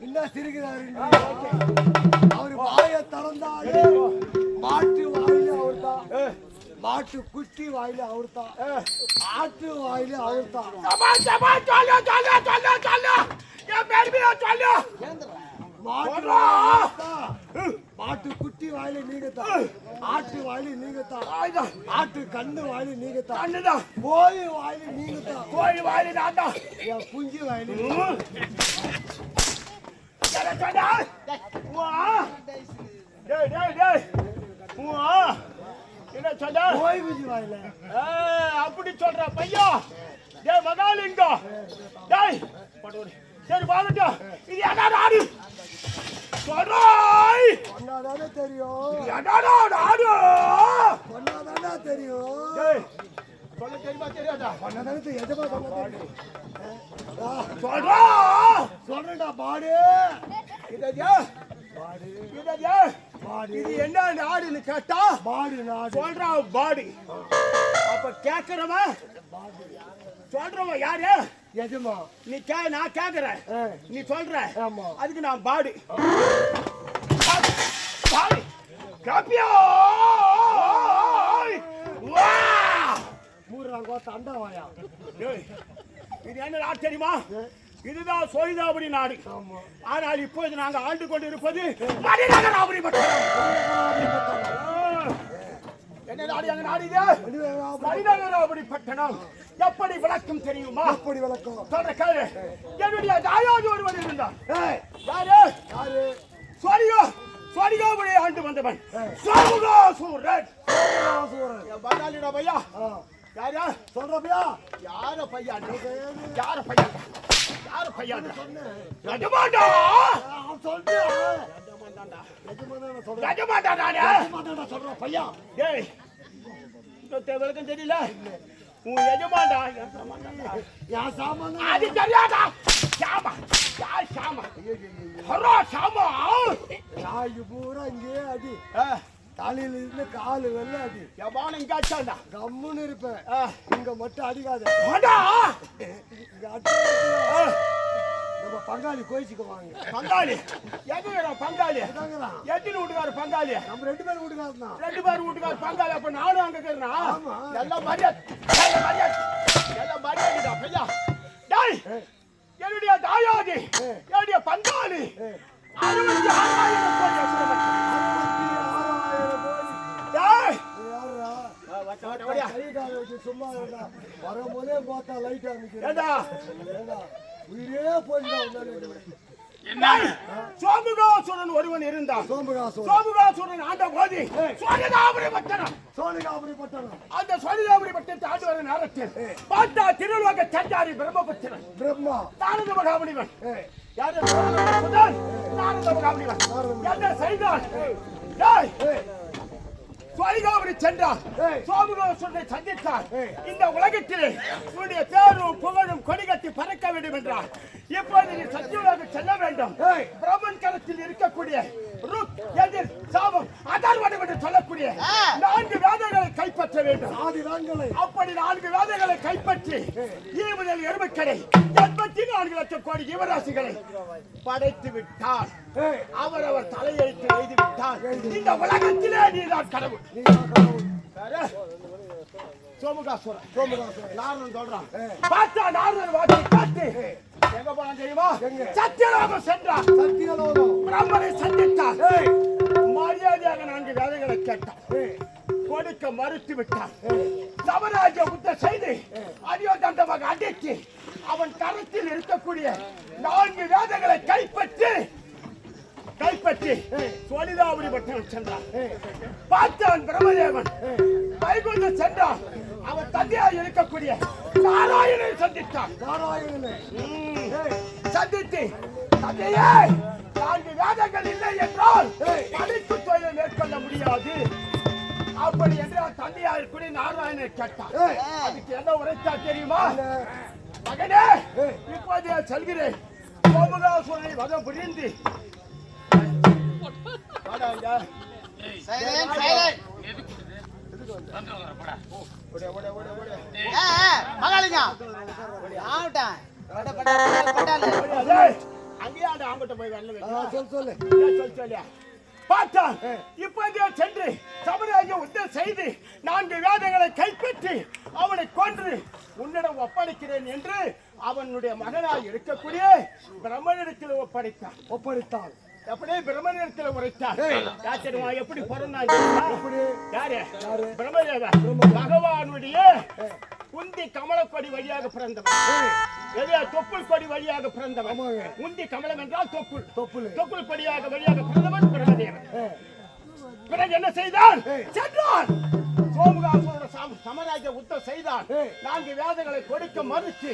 என்ன சிரிக்கிறாரு. அவரு வாய திறந்தாரு மாட்டு மாட்டு குட்டி வாயில அவர்தான் ஆட்டு வாயில அவர்தான் மாட்டு குட்டி வாயில நீங்க தான் ஆட்டு வாயில நீங்க தான் ஆட்டு கண்ணு வாயில நீங்க தான் கோழி வாயில நீங்க தான் கோழி வாயில நாட்டா என் குஞ்சு வாயில சொல்ல ஓய்வூதிய வாயில. அப்படி சொல்ற பையா. டேய் மகாலிங்கம் டேய் சரி பாருங்க இது என்ன நாடு சொல்றாய். தெரியும். என்னடா நாடு கொண்டாதானே தெரியும். டேய் சொல்ல தெரியுமா தெரியாதா? கொண்டாதானே இதயா? பாடு இதயா? இது என்ன நாடுன்னு கேட்டா? பாடு நாடு. சொல்றா பாடி அப்ப கேக்குறவன் சொல்றவன் யாரு? எஜமா நீ கே நான் கேக்குறேன் நீ சொல்ற. அதுக்கு நான் பாடி பாடி காப்பியா? வா. மூடுறாங்க கோத்த அண்டா வாயா ஏய், இது என்ன நாடு தெரியுமா இதுதான் சோழிதாபுரி நாடு. ஆனால் இப்போது நாங்க ஆண்டு கொண்டு இருப்பது மணிநகராபுரி. என்ன நாடு எங்க நாடு இது? மணிநகராபுரி பட்டணம். எப்படி விளக்கம் தெரியுமா? அப்படி விளக்கம்? சொல்ற கேளு. என்னுடைய தாயாதி ஒருவன் இருந்தான். ஏய், யாரு? யாரு? சுவாரிகோ சுவாரிகோபுரி ஆண்டு வந்தவன். சாமுகோ சூரன் சூரன் என் பங்காளிடா பையா. யாரா? யார பையா. யார பையா யார பையா? யாரு பையன்? நடுமாண்டா சொல்றேன் நடுமாண்டா நானே நடுமாண்டா சொல்றேன் பையன்? டேய் விளக்கம் தெரியல. உன் எஜமாண்டா என் சாமான்? அது தெரியாதா? பூரா இங்கே அடி. தலையில இருந்து காலு வெள்ள அடி எவனும் இங்க அடிச்சாண்டா கம்முன்னு இருப்பேன். இங்க மட்டும் அடிக்காத. நம்ம பங்காளி கோயிச்சுக்குவாங்க பங்காளி? எங்க பங்காளி? எத்தனை வீட்டுக்காரு பங்காளி? நம்ம ரெண்டு பேரும் வீட்டுக்காரன் தான். ரெண்டு பேரும் வீட்டுக்காரு பங்காளி அப்ப நானும் அங்க இருக்கிறேனா? ஆமா. எல்லாம் மரியாதை மரியாதை எல்லாம் மரியாதைடா பையா. டேய் என்னுடைய தாயாதி. என்னுடைய பங்காளி. அறுபத்தி ஆறாயிரம் சும்மா இருந்தா வரும்போதே பார்த்தா லைட் அமைக்கிறேன் ஏண்டா? ஏண்டா, உயிரே போயிட்டு சோமுகாசுரன் ஒருவன் இருந்தான். சோமுகாசுரன் ஆண்ட போது. பட்டணம். சோனிகாபுரி பட்டணம். அந்த சோழதாபுரி பட்டணத்தை ஆண்டு வர நேரத்தில் பார்த்தா திருலோக சஞ்சாரி பிரம்மபுத்திரன். பிரம்மா. மகாமுனிவன். ஏய், யாரு? சோமகாபுரி வா. என்ன செய்தான்? டேய் சுவாரிகாபுரி சென்றார் ஏய். சோமகாசுரனை சந்தித்தார். இந்த உலகத்திலே உன்னுடைய பேரும் புகழும் கொடி கட்டி பறக்க வேண்டும் என்றார் இப்போது நீ சத்தியுலக செல்ல வேண்டும். பிரம்மன் கரத்தில் இருக்கக்கூடிய ருக் எதிர் சாபம் அதர்வனம் என்று சொல்லக்கூடிய நான்கு வேதங்களை கைப்பற்ற வேண்டும். அப்படி நான்கு வேதங்களை கைப்பற்றி ஈ முதல் எருமக்கடை எண்பத்தி நான்கு லட்சம் கோடி ஜீவராசிகளை படைத்து விட்டார் ஏய், அவரவர் தலையெழுத்து எழுதி. விட்டார் இந்த உலகத்திலே நீதான் கடவுள்? சோமுகாசுரன். சோமதாசன். நாரதன் சொல்றான். பார்த்தா நாரதன் வாக்கை காட்டு எங்க போனான் தெரியுமா? எங்க? சத்தியலோகம் சென்றார் சத்தியலோகம். பிரம்மனை சந்தித்தார் மரியாதையாக நான்கு வேதங்களை கேட்டார் கொடுக்க மறுத்து விட்டான் சமராஜ்ய புத்த செய்து அடியோதண்டமாக அடித்து அவன் கரத்தில் இருக்கக்கூடிய நான்கு வேதங்களை கைப்பற்றி கைப்பற்றி சோழிதாபுரி பட்டணம் சென்றான். பார்த்தான் பிரம்மதேவன். வைகுந்த சென்றான். அவன் தந்தையாய் இருக்கக்கூடிய நாராயணனை சந்தித்தான். நாராயணனே. சந்தித்து. தந்தையே நான்கு வேதங்கள் இல்லை என்றால். படிப்பு தொழிலை மேற்கொள்ள முடியாது. அப்படி என்று தந்தையார் கூட நாராயணனை கேட்டான். அதுக்கு என்ன உரைத்தா தெரியுமா? மகனே. இப்போது செல்கிறேன். சோமகாசுரனை வதம் புரிந்து. வாடா இங்க. சைலண்ட் சைலண்ட் ஓடு, ஓடு, ஓடு, அங்கேயே அந்த ஆம்பட்டை போய் வரல ஆ, சொல்லு சொல்லு சொல்லியா பார்த்தான் இப்போதே சென்று சமுதாய உத்தம் செய்து நான்கு வேதங்களை கைப்பற்றி அவனை கொன்று உன்னிடம் ஒப்படைக்கிறேன் என்று அவனுடைய மகனாய் இருக்கக்கூடிய பிரம்மனிடத்தில் ஒப்படைத்தான் ஒப்படைத்தான் அப்படியே பிரம்மனிடத்தில் உரைத்தான் ஏய். யார் தெரியுமா எப்படி? எப்படி? யாரு? பகவானுடைய குந்தி கமலக்கொடி வழியாக பிறந்தவன். எது தொப்புள் கொடி வழியாக பிறந்தவன். ஆமாங்க. உந்தி கமலம் என்றால் தொப்புள். தொப்புள். தொப்புள் கொடியாக வழியாக பிறந்தவன் பிரம்மதேவன். பிறகு என்ன செய்தான் ஏய். சென்றான் சமராஜ உத்தம் செய்தான் நான்கு வேதங்களை கொடுக்க மறுத்து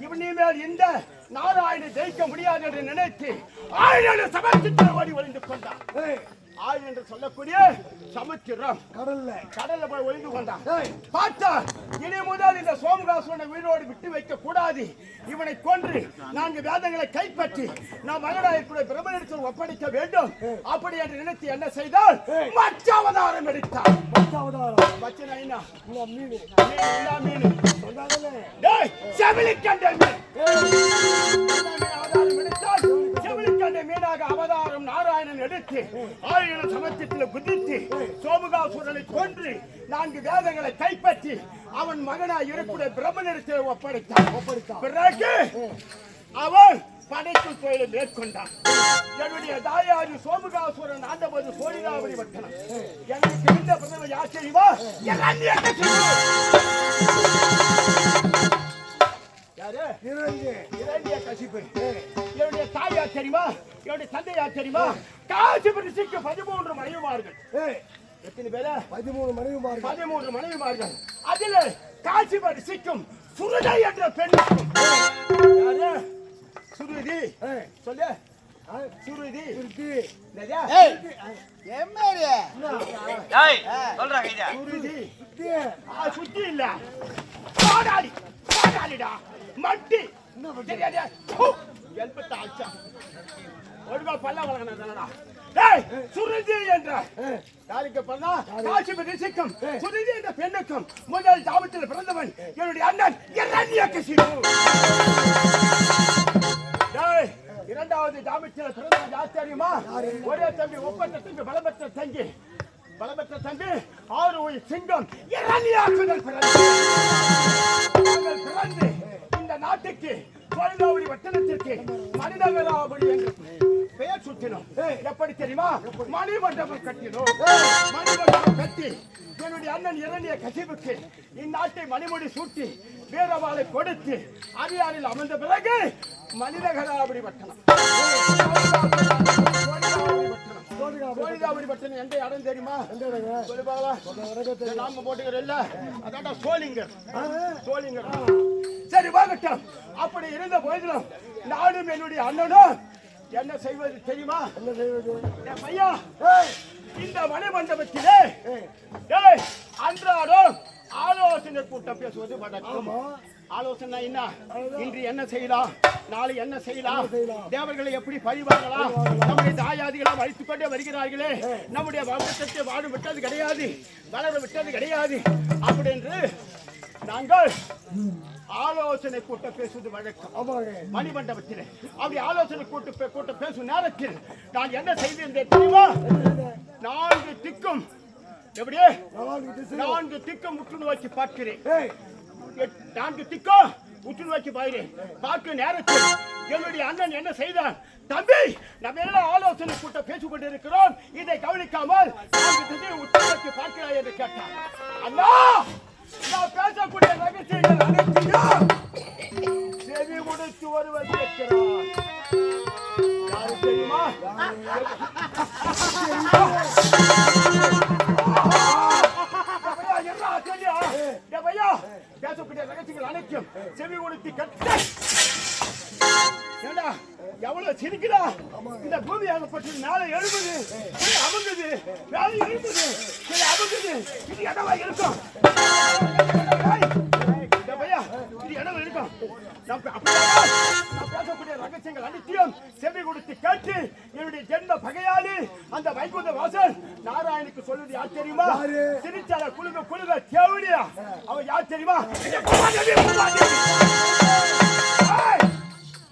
இவனி மேல் இந்த நாராயண ஜெயிக்க முடியாது என்று நினைத்து ஆயிரம் சமர்ச்சித்த ஓடி ஒளிந்து கொண்டான் ஆள் என்று சொல்லக்கூடிய சமுத்திரம். கடல்ல. கடல்ல போய் ஒளிந்து கொண்டான் பார்த்தா இனி முதல் இந்த சோமகாசுரனை உயிரோடு விட்டு வைக்க கூடாது. இவனை கொன்று நான்கு வேதங்களை கைப்பற்றி நாம் மகனாயிருக்கூடிய பிரம்மனிடத்தில் ஒப்படைக்க வேண்டும். அப்படி என்று நினைத்து என்ன செய்தால். மச்ச அவதாரம் எடுத்தார் பச்சாவதாரம் மச்சன் ஐயா இந்த மீன். மீன் இல்லா மீன். சொன்னாங்கல்ல டேய் செவிலிக்கண்டை மீன். ஏய், அவதாரம் செவிலிக்கண்டை மீனாக அவதாரம் நாராயணன் எடுத்து ஆயிரம் சமத்தியத்தில் குதித்து சோமுகாசுரனை கொன்று நான்கு வேதங்களை கைப்பற்றி அவன் மகனாய் இருக்கக்கூடிய பிரம்மனிடத்தில் ஒப்படைத்தான். ஒப்படைத்தான். பிறகு அவன் படைப்பு தொழிலை மேற்கொண்டான். என்னுடைய தாயாரி சோமுகாசுரன் ஆண்டபோது சோழிதாவரி வட்டணம் எனக்கு இருந்த பிரதமர் யார் தெரியுமா யாரு? இரண்டிய கசிப்பு என்னுடைய தாயார் தெரியுமா? என்னுடைய தந்தையார் தெரியுமா? காசிபு ரிஷிக்கு பதிமூன்று மனைவிமார்கள். எத்தனை பேரு? பதிமூணு மனைவிமார்கள். பதிமூன்று மனைவிமார்கள். அதில் காசிபு ரிஷிக்கும் சுருதை என்ற பெண்ணுக்கும். யாரு? சுருதி. ஏய், சொல்லு. சுருதி. சுத்தி இல்ல. பாடாளி. பாடாளிடா. மட்டி. ஆச்சா. ஒழுங்கா பல்ல வளர்க்கணும்டா டேய் சுருதி என்ற. யாருக்கு பிறந்தா காசிப ரிஷிக்கும். சுருதி என்ற பெண்ணுக்கும் முதல் தாமத்தில் பிறந்தவன் என்னுடைய அண்ணன் இரண்ய கசிபு. டேய் இரண்டாவது தாமத்தில் பிறந்தவன் யார் தெரியுமா? ஒரே தம்பி தம்பி பலபெற்ற தங்கி. பலபெற்ற தம்பி ஆறு சிங்கம். இரண்யாக்குதல் பிறந்தது நாங்கள் பிறந்து இந்த நாட்டுக்கு கோயிலாவடி வட்டணத்திற்கு மனிதகராபடி என்று பெயர் சுற்றினோம். எப்படி தெரியுமா? மணிமண்டபம் கட்டினோம். மணிமண்டபம் கட்டி என்னுடைய அண்ணன் இரண்டிய கசிவுக்கு இந்நாட்டை மணிமுடி சூட்டி வீரவாளை கொடுத்து அரியாரில் அமர்ந்த பிறகு மனிதகராபடி வட்டணம் கோயிலாவடி வட்டணம் எந்த இடம் தெரியுமா? நாம போட்டுக்கிறோம் இல்ல? அதான்டா சோளிங்கர். சோளிங்கர். சரி வாங்கட்டும் அப்படி இருந்த போதிலும் நானும் என்னுடைய அண்ணனும் என்ன செய்வது தெரியுமா? என்ன செய்வது ஏய், இந்த மணிமண்டபத்திலே அன்றாடம் ஆலோசனை கூட்டம் பேசுவது வழக்கம். ஆலோசனை என்ன? இன்று என்ன செய்யலாம்? நாளை என்ன செய்யலாம்? தேவர்களை எப்படி பழிவாங்கலாம்? நம்முடைய தாயாதிகளை வலித்துக் கொண்டே வருகிறார்களே. நம்முடைய வம்சத்தை வாழ விட்டது கிடையாது வளர விட்டது கிடையாது. அப்படி என்று நாங்கள் ஆலோசனை கூட்டம் பேசுவது வழக்கம். மணிமண்டபத்தில். அப்படி ஆலோசனை கூட்டு கூட்டம் பேசும் நேரத்தில் நான் என்ன செய்திருந்தேன் தெரியுமா? நான்கு திக்கும். எப்படியே? நான்கு திக்கும் உற்று நோக்கி பார்க்கிறேன் நான்கு திக்கும் உற்று நோக்கி பார்க்கிறேன் பார்க்க நேரத்தில் என்னுடைய அண்ணன் என்ன செய்தான்? தம்பி நம்ம எல்லாம் ஆலோசனை கூட்டம் பேசிக் கொண்டிருக்கிறோம் இதை கவனிக்காமல் உற்று நோக்கி பார்க்கிறாய் என்று கேட்டான். அண்ணா! நான் பேசக்கூடிய ரகசியங்கள் அனைத்தையும் செவி கொடுத்து ஒருவர் கேட்கிறார். யாரு தெரியுமா? பேசக்கூடிய ரகசியங்கள் அனைத்தும் செவி கொடுத்து கட்டு. ஏண்டா எவ்வளவு சிரிக்குதா இந்த பூமி ஆகப்பட்டது மேலே எழுபது அமுங்குது மேலே எழுபது அமுங்குது. இது இருக்கும்? ஏய், பேசக்கூடிய ரகசியங்கள் அனைத்தையும் செவி கொடுத்து கேட்டு என்னுடைய ஜென்ம பகையாளி அந்த வைகுந்த வாசல் நாராயணுக்கு சொல்வது யார் தெரியுமா யாரு? சிரிச்சால குழுங்க குழுங்க தேவடியா அவன் யார் தெரியுமா பூமாதேவி, பூமாதேவி. ஏய்,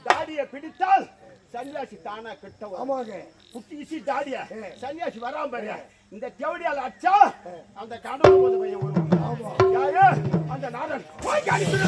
தாடியை பிடித்தால் சன்னியாசி தானா கெட்ட ஆமாங்க குட்டி ஈசி தாடிய சன்னியாசி வராம பாரு இந்த தேவடியால அச்சா அந்த கடவுள் போது பையன் அந்த நாடன் போய் காணிச்சு